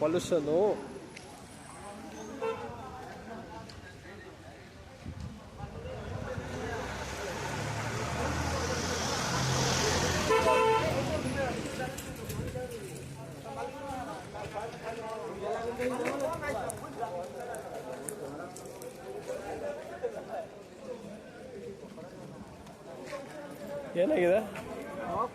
Pollution ಏನಾಗಿದೆ?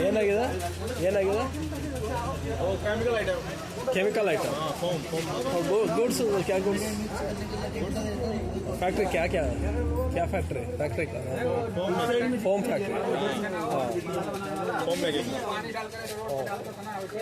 ಏನಾಗಿದೆ ಏನಾಗಿದೆ केमिकल आइटम और वो गुड्स क्या गुड्स फैक्ट्री क्या क्या है क्या फैक्ट्री फैक्ट्री का फोम फैक्ट्री हाँ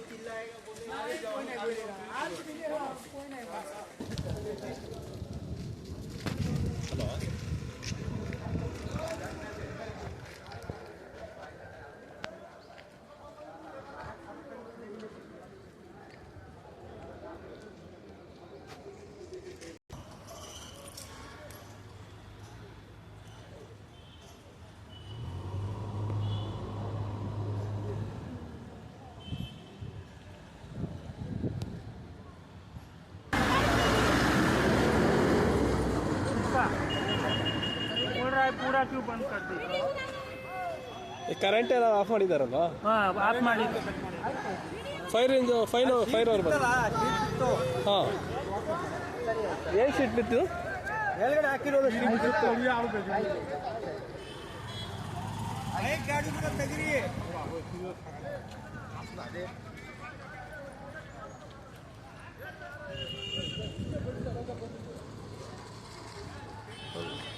Tube current ಎಲ್ಲ ಆಫ್ ಮಾಡಿದಾರಲ್ಲ? ಆಫ್ ಮಾಡಿ ಫೈರ್ ಇಂದು ಫೈನ್ ಫೈರ್ ಅವರ್ ಬಂದ ಹಾಂ. ಏನು ಸೀಟ್ ಬಿತ್ತು? ಹಾಕಿರೋದು ಗಾಡಿ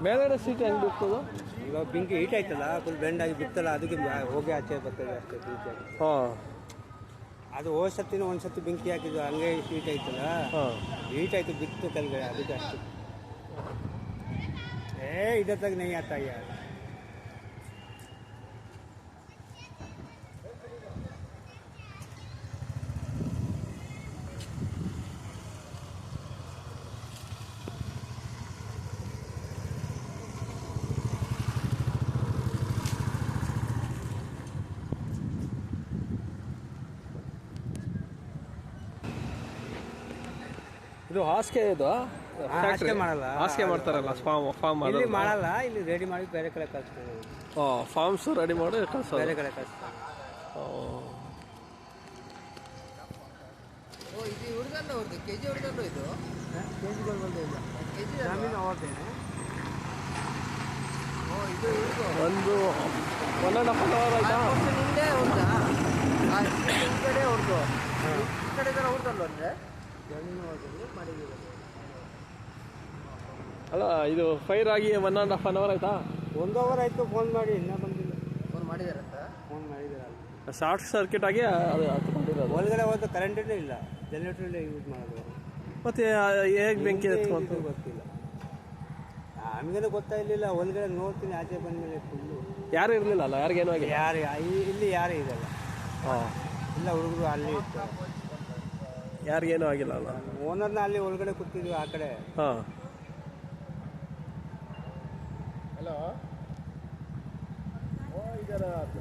ಮೇಲ್ಗಡೆ ಸೀಟ್ ಹೆಂಗೆ ಬಿಡ್ತದ? ಇವಾಗ ಬೆಂಕಿ ಹೀಟ್ ಆಯ್ತಲ್ಲ ಫುಲ್ ಬೆಂಡ್ ಆಗಿ ಬಿತ್ತಲ್ಲ ಅದಕ್ಕೆ ಹೋಗಿ ಆಚೆ ಬರ್ತದೆ ಅಷ್ಟೇ ಹಾಂ. ಅದು ಹೋದ ಸತಿನೂ ಒಂದು ಸತಿ ಬೆಂಕಿ ಹಾಕಿದ್ದು ಹಂಗೆ ಹೀಟ್ ಆಯ್ತಲ್ಲ. ಹಾಂ. ಹೀಟ್ ಆಯ್ತು ಬಿತ್ತು ಕೆಳಗಡೆ ಅದಕ್ಕೆ ಅಷ್ಟೇ. ಏ ಇದೇ ತಗ ನೈ ಆತ ಇದು ಹಾಸಿಗೆ ಇದು. ಹಾಸಿಗೆ ಮಾಡಲ್ಲ. ಹಾಸಿಗೆ ಮಾಡ್ತಾರಲ್ಲ ಫಾರ್ಮ್ ಫಾರ್ಮ್ ಇಲ್ಲಿ ಮಾಡಲ್ಲ ಇಲ್ಲಿ ರೆಡಿ ಮಾಡಿ ಬೇರೆ ಕಡೆ ಕಳಿಸ್ತಾರೆ. ಫಾರ್ಮ್ಸ್ ರೆಡಿ ಮಾಡಿ ಕಳಿಸ್ತಾರೆ ಬೇರೆ ಕಡೆ ಕಳಿಸ್ತಾರೆ. ಇದು ಹುಡುಗನ ಅವ್ರದ್ದು ಕೆ ಜಿ ಹುಡುಗನ ಇದು ಬಂದೇ ಇಲ್ಲ. ಕೆ ಜಿ ಜಾಮೀನು ಅವ್ರದ್ದೇನೆ ಓ ಇದು ಒಂದು one and half an hour ಆಯ್ತಾ ಹಿಂದೆ ಅವ್ರದ್ದು? ಈ ಕಡೆ ಅವ್ರದ್ದು. ಈ ಕಡೆ ಅವ್ರದ್ದಲ್ಲ ಅಂದರೆ? ಮಾಡಿದ್ದೀವಿ ಅಲ್ಲ ಇದು ಫೈರ್ ಆಗಿ one and half an hour ಆಯ್ತಾ? ಒಂದು ಅವರ್ ಆಯ್ತು ಫೋನ್ ಮಾಡಿ ಇನ್ನ ಬಂದಿಲ್ಲ. ಫೋನ್ ಮಾಡಿದಾರಂತ? ಫೋನ್ ಮಾಡಿದ್ದೀರಲ್ಲ ಶಾರ್ಟ್ ಸರ್ಕ್ಯೂಟ್ ಆಗಿ ಅದು ಹತ್ಕೊಂಡಿರೋದು. ಒಳಗಡೆ ಹೋದ ಕರೆಂಟೇ ಇಲ್ಲ ಜನರೇಟರ್ ಯೂಸ್ ಮಾಡೋದು. ಮತ್ತೆ ಹೇಗೆ ಬೆಂಕಿ ಹತ್ಕೊಂತು? ಗೊತ್ತಿಲ್ಲ. ನಮಗೇನು ಗೊತ್ತಾಗಲಿಲ್ಲ ಒಳಗಡೆ ನೋಡ್ತೀನಿ ಆಚೆ ಬಂದಮೇಲೆ ಫುಲ್ಲು ಯಾರು ಇರಲಿಲ್ಲ ಅಲ್ಲ? ಯಾರಿಗೇನು ಆಗಿ ಯಾರು ಇಲ್ಲಿ ಯಾರು ಇದಲ್ಲ ಹಾಂ. ಇಲ್ಲ ಹುಡುಗರು ಅಲ್ಲಿ ಇತ್ತು ಯಾರಿಗೇನು ಆಗಿಲ್ಲ ಅಲ್ಲ? ಓನರ್ನ ಅಲ್ಲಿ ಒಳಗಡೆ ಕೂತಿದ್ವಿ ಆ ಕಡೆ. ಹಾಂ. ಹಲೋ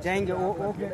ಜಾಯಿಂಗೆ ಓಕೆ.